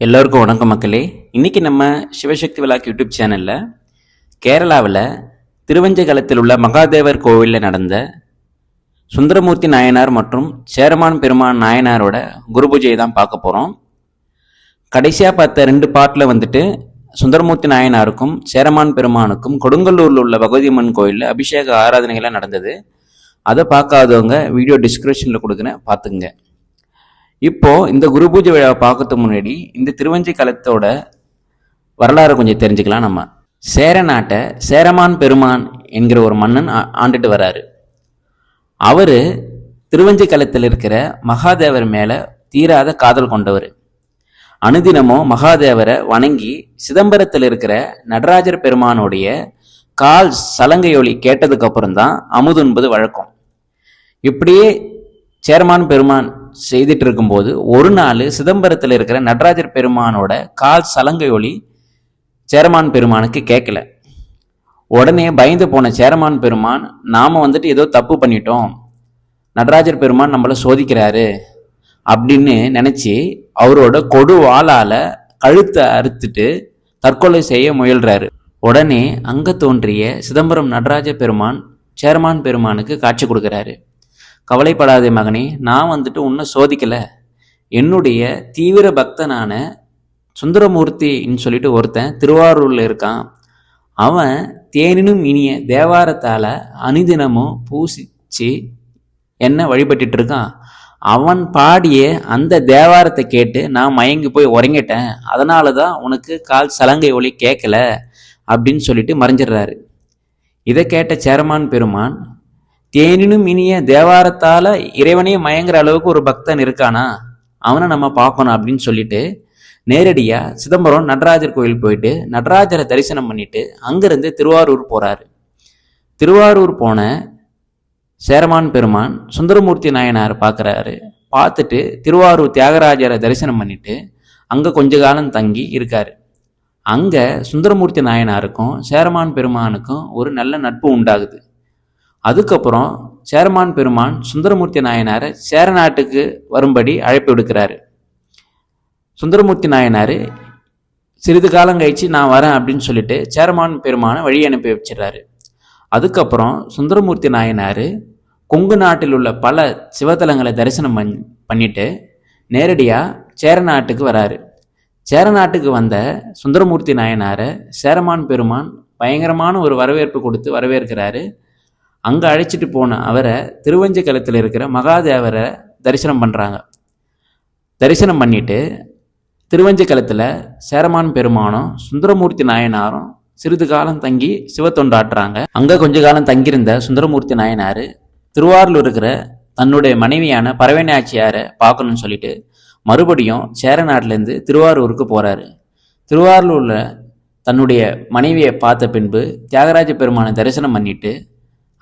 எல்லோருக்கும் வணக்கம் மக்களே. இன்றைக்கி நம்ம சிவசக்தி விழாக் யூடியூப் சேனலில் கேரளாவில் திருவஞ்சகலத்தில் உள்ள மகாதேவர் கோவிலில் நடந்த சுந்தரமூர்த்தி நாயனார் மற்றும் சேரமான் பெருமான் நாயனாரோட குரு பூஜையை தான் பார்க்க போகிறோம் கடைசியாக பார்த்த ரெண்டு பாட்டில் வந்துட்டு சுந்தரமூர்த்தி நாயனாருக்கும் சேரமான் பெருமானுக்கும் கொடுங்கல்லூரில் உள்ள பகவதியம்மன் கோயிலில் அபிஷேக ஆராதனைகள்லாம் நடந்தது. அதை பார்க்காதவங்க வீடியோ டிஸ்கிரிப்ஷனில் கொடுக்குறேன் பார்த்துங்க இப்போ இந்த குரு பூஜை விழாவை பார்க்கறதுக்கு முன்னாடி இந்த திருவஞ்சி களத்தோட வரலாறு கொஞ்சம் தெரிஞ்சுக்கலாம் நம்ம. சேர நாட்டை சேரமான் பெருமான் என்கிற ஒரு மன்னன் ஆ- ஆண்டுட்டு வராரு. அவரு திருவஞ்சி களத்தில் இருக்கிற மகாதேவர் மேல தீராத காதல் கொண்டவர். அனுதினமும் மகாதேவரை வணங்கி சிதம்பரத்தில் இருக்கிற நடராஜர் பெருமானுடைய கால் சலங்கையொலி கேட்டதுக்கு அப்புறம் தான் அமுதுன்பது வழக்கம். இப்படியே சேர்மான் பெருமான் செய்துட்டு இருக்கும்போது ஒரு நாள் சிதம்பரத்தில் இருக்கிற நடராஜர் பெருமானோட கால் சலங்கை ஒளி சேரமான் பெருமானுக்கு கேட்கல. உடனே பயந்து போன சேரமான் பெருமான் நாம் வந்துட்டு ஏதோ தப்பு பண்ணிட்டோம். நடராஜர் பெருமான் நம்மளை சோதிக்கிறாரு. அப்படின்னு நினச்சி அவரோட கொடு வாளால் கழுத்தை அறுத்துட்டு தற்கொலை செய்ய முயல்றாரு. உடனே அங்கே தோன்றிய சிதம்பரம் நடராஜ பெருமான் சேரமான் பெருமானுக்கு காட்சி கொடுக்குறாரு. கவலைப்படாதே மகனே நான் வந்துட்டு உன்னை சோதிக்கல. என்னுடைய தீவிர பக்தனான சுந்தரமூர்த்தின்னு சொல்லிட்டு ஒருத்தன் திருவாரூரில் இருக்கான். அவன் தேனினும் இனிய தேவாரத்தால் அனுதினமும் பூசிச்சு என்ன வழிபட்டுட்டு இருக்கான் அவன் பாடிய அந்த தேவாரத்தை கேட்டு நான் மயங்கி போய் உறங்கிட்டேன். அதனால தான் உனக்கு கால் சலங்கை ஒலி கேட்கல அப்படின்னு சொல்லிட்டு மறைஞ்சிடுறாரு. இதை கேட்ட சேரமான் பெருமான் தேனினும் இனிய தேவாரத்தால இறைவனே மயங்குற அளவுக்கு ஒரு பக்தன் இருக்கானா? அவனை நம்ம பார்க்கணும் அப்படின்னு சொல்லிட்டு நேரடியாக சிதம்பரம் நடராஜர் கோயில் போயிட்டு நடராஜரை தரிசனம் பண்ணிட்டு அங்கேருந்து திருவாரூர் போகிறாரு திருவாரூர் போன சேரமான் பெருமான் சுந்தரமூர்த்தி நாயனார் பார்க்குறாரு பார்த்துட்டு திருவாரூர் தியாகராஜரை தரிசனம் பண்ணிட்டு அங்கே கொஞ்ச காலம் தங்கி இருக்கார். அங்கே சுந்தரமூர்த்தி நாயனாருக்கும் சேரமான் பெருமானுக்கும் ஒரு நல்ல நட்பு உண்டாகுது. அதுக்கப்புறம் சேரமான் பெருமான் சுந்தரமூர்த்தி நாயனாரை சேர நாட்டுக்கு வரும்படி அழைப்பு விடுக்கிறாரு. சுந்தரமூர்த்தி நாயனார் சிறிது காலம் கழிச்சு நான் வரேன் அப்படின்னு சொல்லிட்டு சேரமான் பெருமானை வழி அனுப்பி வச்சிடுறாரு. அதுக்கப்புறம் சுந்தரமூர்த்தி நாயனார் கொங்கு நாட்டில் உள்ள பல சிவத்தலங்களை தரிசனம் பண் பண்ணிட்டு நேரடியாக சேர நாட்டுக்கு வராரு. சேர நாட்டுக்கு வந்த சுந்தரமூர்த்தி நாயனாரை சேரமான் பெருமான் பயங்கரமான ஒரு வரவேற்பு கொடுத்து வரவேற்கிறாரு. அங்கே அழைச்சிட்டு போன அவரை திருவஞ்சக்கலத்தில் இருக்கிற மகாதேவரை தரிசனம் பண்ணுறாங்க தரிசனம் பண்ணிட்டு திருவஞ்சக்கலத்தில் சேரமான் பெருமானும் சுந்தரமூர்த்தி நாயனாரும் சிறிது காலம் தங்கி சிவத்தொண்டாட்டுறாங்க அங்கே கொஞ்ச காலம் தங்கியிருந்த சுந்தரமூர்த்தி நாயனார் திருவாரூர் இருக்கிற தன்னுடைய மனைவியான பறவைநாச்சியாரை பார்க்கணும்னு சொல்லிட்டு மறுபடியும் சேர நாட்டிலேருந்து திருவாரூருக்கு போகிறாரு திருவாரூரில் தன்னுடைய மனைவியை பார்த்த பின்பு தியாகராஜ பெருமானை தரிசனம் பண்ணிட்டு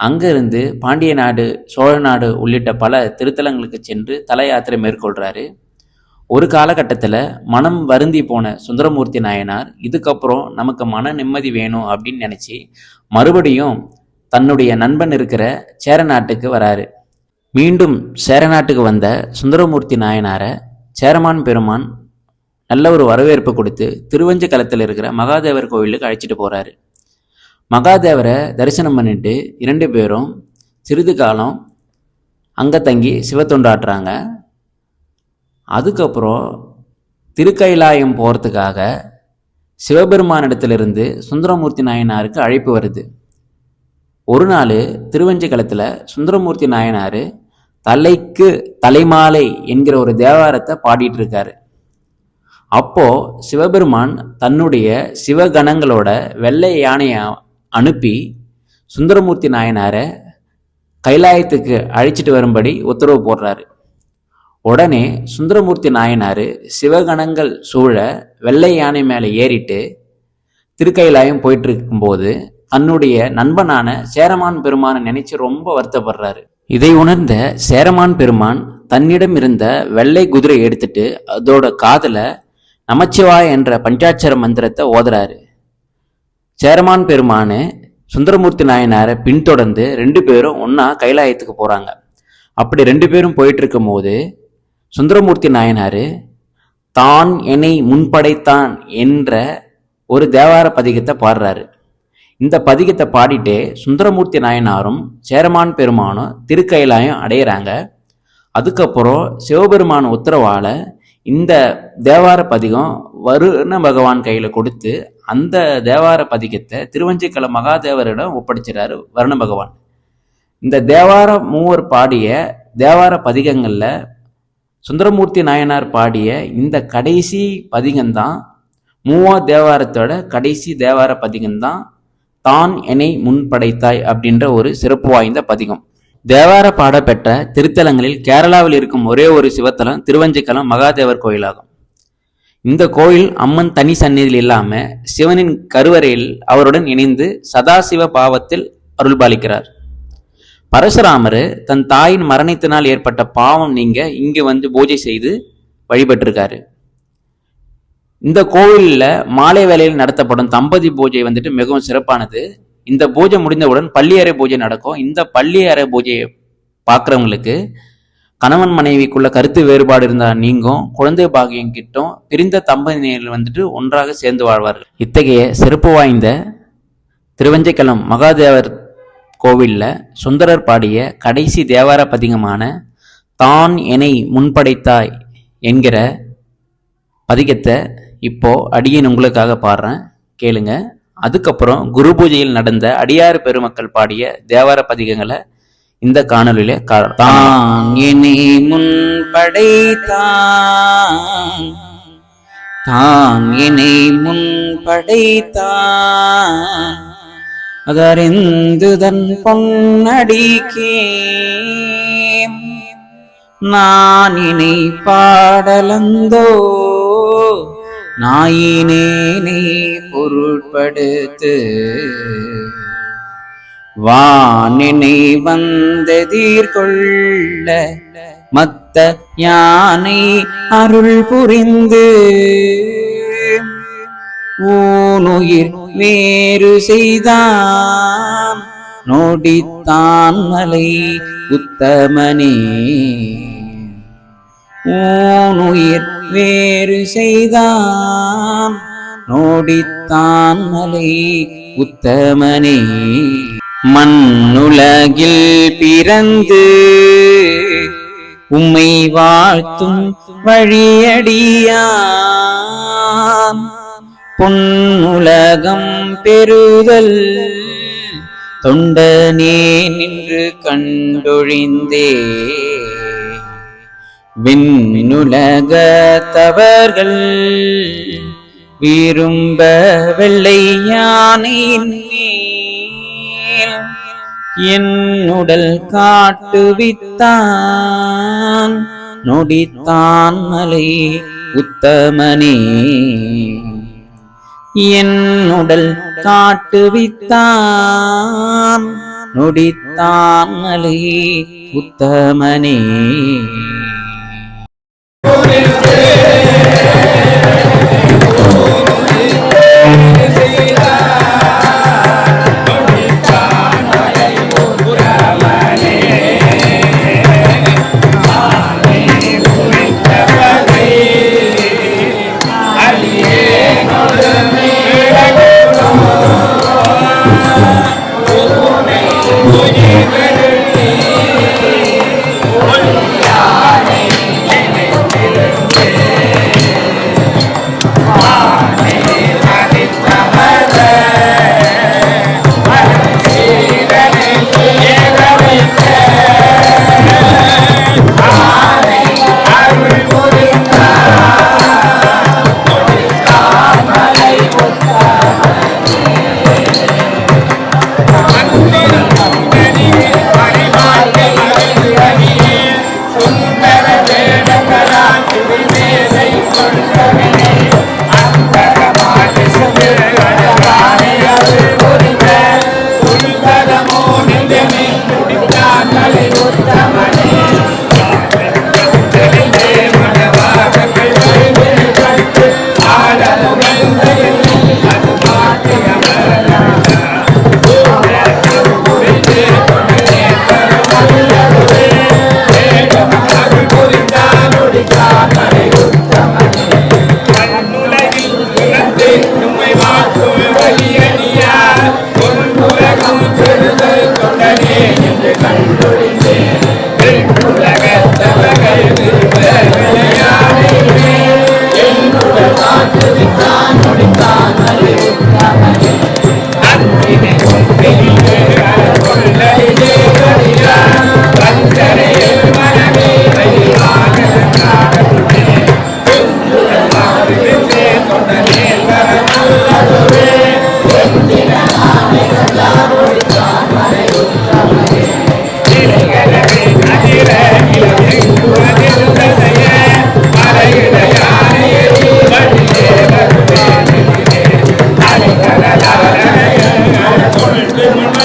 அங்கிருந்து பாண்டிய நாடு சோழ நாடு உள்ளிட்ட பல திருத்தலங்களுக்கு சென்று தல யாத்திரை மேற்கொள்கிறாரு ஒரு காலகட்டத்தில் மனம் வருந்தி போன சுந்தரமூர்த்தி நாயனார் இதுக்கப்புறம் நமக்கு மன நிம்மதி வேணும் அப்படின்னு நினச்சி மறுபடியும் தன்னுடைய நண்பன் இருக்கிற சேர நாட்டுக்கு வராரு. மீண்டும் சேர நாட்டுக்கு வந்த சுந்தரமூர்த்தி நாயனாரை சேரமான் பெருமான் நல்ல ஒரு வரவேற்பு கொடுத்து திருவஞ்சக்கலத்தில் இருக்கிற மகாதேவர் கோவிலுக்கு அழைச்சிட்டு போகிறாரு மகாதேவரை தரிசனம் பண்ணிட்டு இரண்டு பேரும் சிறிது காலம் அங்கே தங்கி சிவத்தொண்டாட்டுறாங்க அதுக்கப்புறம் திருக்கைலாயம் போகிறதுக்காக சிவபெருமானிடத்திலிருந்து சுந்தரமூர்த்தி நாயனாருக்கு அழைப்பு வருது. ஒரு நாள் திருவஞ்சிக்கலத்தில் சுந்தரமூர்த்தி நாயனார் தலைக்கு தலைமாலை என்கிற ஒரு தேவாரத்தை பாடிட்டு இருக்காரு அப்போ சிவபெருமான் தன்னுடைய சிவகணங்களோட வெள்ளை யானையை அனுப்பி சுந்தரமூர்த்தி நாயனாரை கைலாயத்துக்கு அழைச்சிட்டு வரும்படி உத்தரவு போடுறாரு. உடனே சுந்தரமூர்த்தி நாயனார் சிவகணங்கள் சூழ வெள்ளை யானை மேலே ஏறிட்டு திருக்கைலாயம் போயிட்டு இருக்கும்போது தன்னுடைய நண்பனான சேரமான் பெருமானை நினைச்சு ரொம்ப வருத்தப்படுறாரு. இதை உணர்ந்த சேரமான் பெருமான் தன்னிடம் இருந்த வெள்ளை குதிரை எடுத்துட்டு அதோட காதுல நமச்சிவாய என்ற பஞ்சாட்சர மந்திரத்தை ஓதுறாரு. சேரமான் பெருமானு சுந்தரமூர்த்தி நாயனாரை பின்தொடர்ந்து ரெண்டு பேரும் ஒன்றா கைலாயத்துக்கு போகிறாங்க அப்படி ரெண்டு பேரும் போயிட்டு இருக்கும்போது சுந்தரமூர்த்தி நாயனார் தான் என்னை முன்படைத்தான் என்ற ஒரு தேவார பதிகத்தை பாடுறாரு. இந்த பதிகத்தை பாடிட்டே சுந்தரமூர்த்தி நாயனாரும் சேரமான் பெருமானும் திருக்கைலாயம் அடையிறாங்க. அதுக்கப்புறம் சிவபெருமான் உத்தரவால இந்த தேவார பதிகம் வருண பகவான் கையில் கொடுத்து அந்த தேவார பதிகத்தை திருவஞ்சிக்கல மகாதேவரிடம் ஒப்படைச்சிடாரு வருண பகவான். இந்த தேவார மூவர் பாடிய தேவார பதிகங்களில் சுந்தரமூர்த்தி நாயனார் பாடிய இந்த கடைசி பதிகம்தான் மூவா தேவாரத்தோட கடைசி தேவார பதிகம்தான் தான் என்னை முன்படைத்தாய் அப்படின்ற ஒரு சிறப்பு வாய்ந்த பதிகம். தேவார பாடப்பெற்ற திருத்தலங்களில் கேரளாவில் இருக்கும் ஒரே ஒரு சிவத்தலம் திருவஞ்சிக்கலம் மகாதேவர் கோயிலாகும். இந்த கோயில் அம்மன் தனி சந்நிதியில் இல்லாம சிவனின் கருவறையில் அவருடன் இணைந்து சதாசிவ பாவத்தில் அருள்பாலிக்கிறார். பரசுராமர் தன் தாயின் மரணத்தினால் ஏற்பட்ட பாவம் நீங்க இங்கு வந்து பூஜை செய்து வழிபட்டிருக்காரு. இந்த கோவிலில் மாலை வேளையில் நடத்தப்படும் தம்பதி பூஜை வந்துட்டு மிகவும் சிறப்பானது. இந்த பூஜை முடிந்தவுடன் பள்ளியறை பூஜை நடக்கும். இந்த பள்ளியறை பூஜையை பார்க்குறவங்களுக்கு கணவன் மனைவிக்குள்ள கருத்து வேறுபாடு இருந்தால் நீங்கும். குழந்தை பாகியம் கிட்டும். பிரிந்த தம்பதியினர் வந்துட்டு ஒன்றாக சேர்ந்து வாழ்வார்கள். இத்தகைய சிறப்பு வாய்ந்த திருவஞ்சைக்களம் மகாதேவர் கோவிலில் சுந்தரர் பாடிய கடைசி தேவார பதிகமான தான் என்னை முன்படைத்தாய் என்கிற பதிகத்தை இப்போ அடியேன் உங்களுக்காக பாடுறேன். கேளுங்க. அதுக்கப்புறம் குரு பூஜையில் நடந்த அடியாறு பெருமக்கள் பாடிய தேவார பதிகங்களை இந்த காணொலியில கா- தான் என்னை முன்படைத்தான் தான் என்னை முன்படைத்தான் அதறிந்துதன் பொன்னடிக்கே நான் இனை பாடலந்தோ நாயினே நீ பொருட்படுத்து வானினை வந்தெதிர்கொள்ள மத்த யானை அருள் புரிந்து. ஊனுயிர் வேறு செய்தான் நோடித்தான் மலை உத்தமனே. ஊனுயிர் வேறு செய்தான். நோடித்தான் மலை உத்தமனே. மண்ணுலகில் பிறந்து உம்மை வாழ்த்தும் வழியடியான் பொன்னுலகம் பெறுதல் தொண்டனே நின்று கண்டொழிந்தே. விண்ணுலக தவர்கள் விரும்ப வெள்ளை யானையின் மேல். என்னுடல் காட்டுவித்தான். நொடித்தான் மலை உத்தமனே. என்னுடல் காட்டுவித்தான். நொடித்தான் மலை உத்தமனே.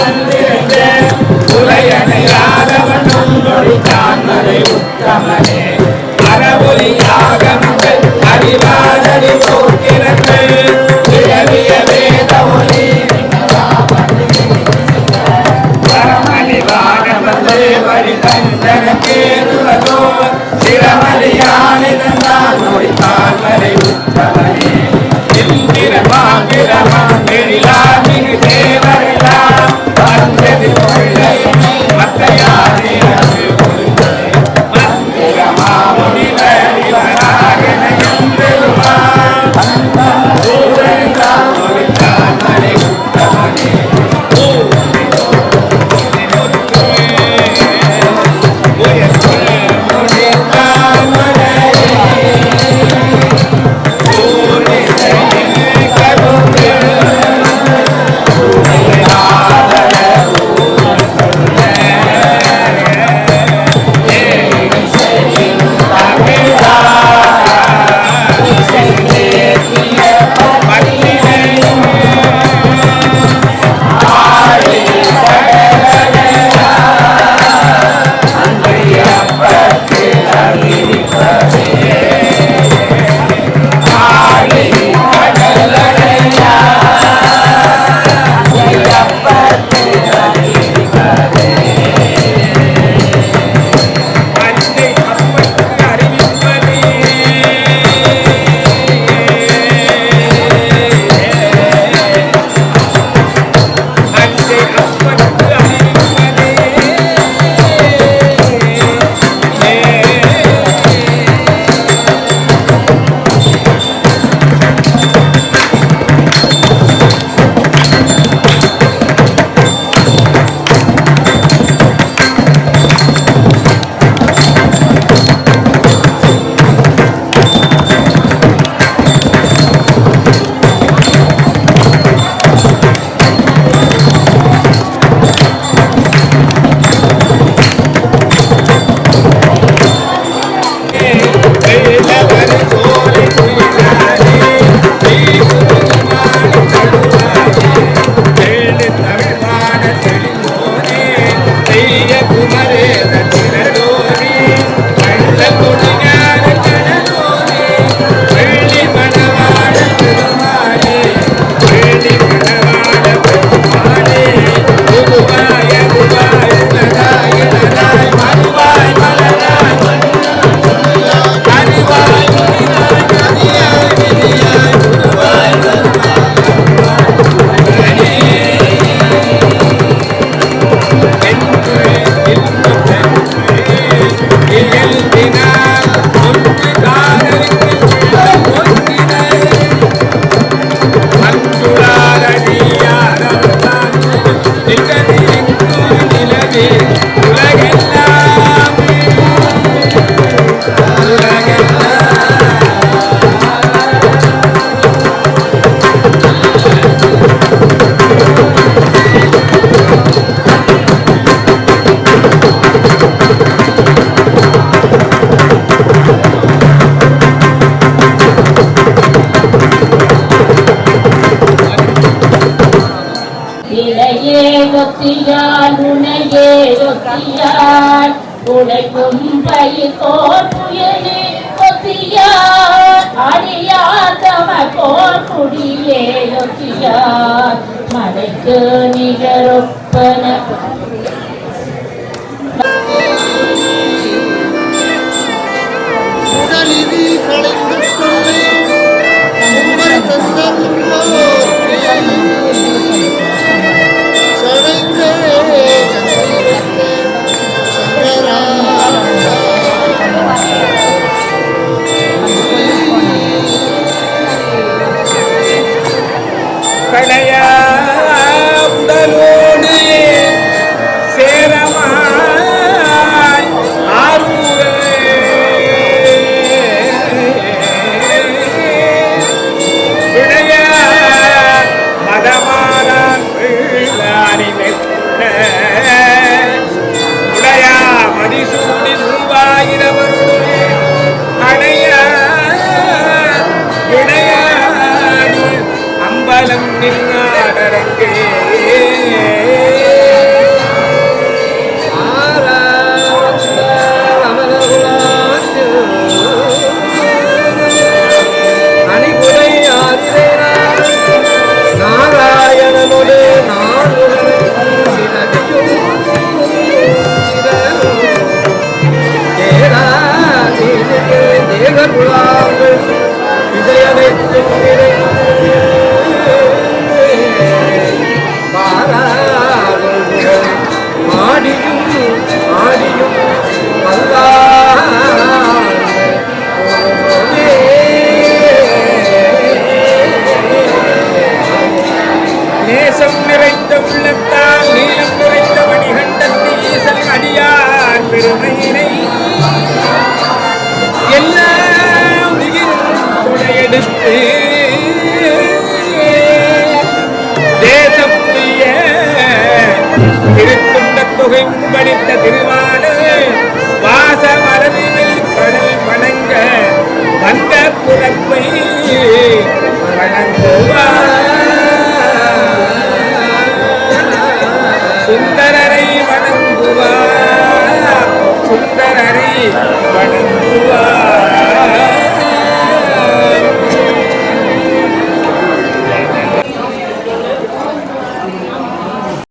안 Thank it. கொத்தியார் உழைக்கும் பயிர் கோர் புயலில் கொத்தியார். அடியார் தமக்கோர் குடியே ஒத்தியார். மலைக்கு நிகரொப்பன. உடலிதி கலைந்து கொண்டு திருத்துண்ட தொகை படித்த வாச மரபில் கடல் வணங்க வந்த புறப்பை வணங்குவார் சுந்தரரை வணங்குவார் சுந்தரரை வணங்குவார்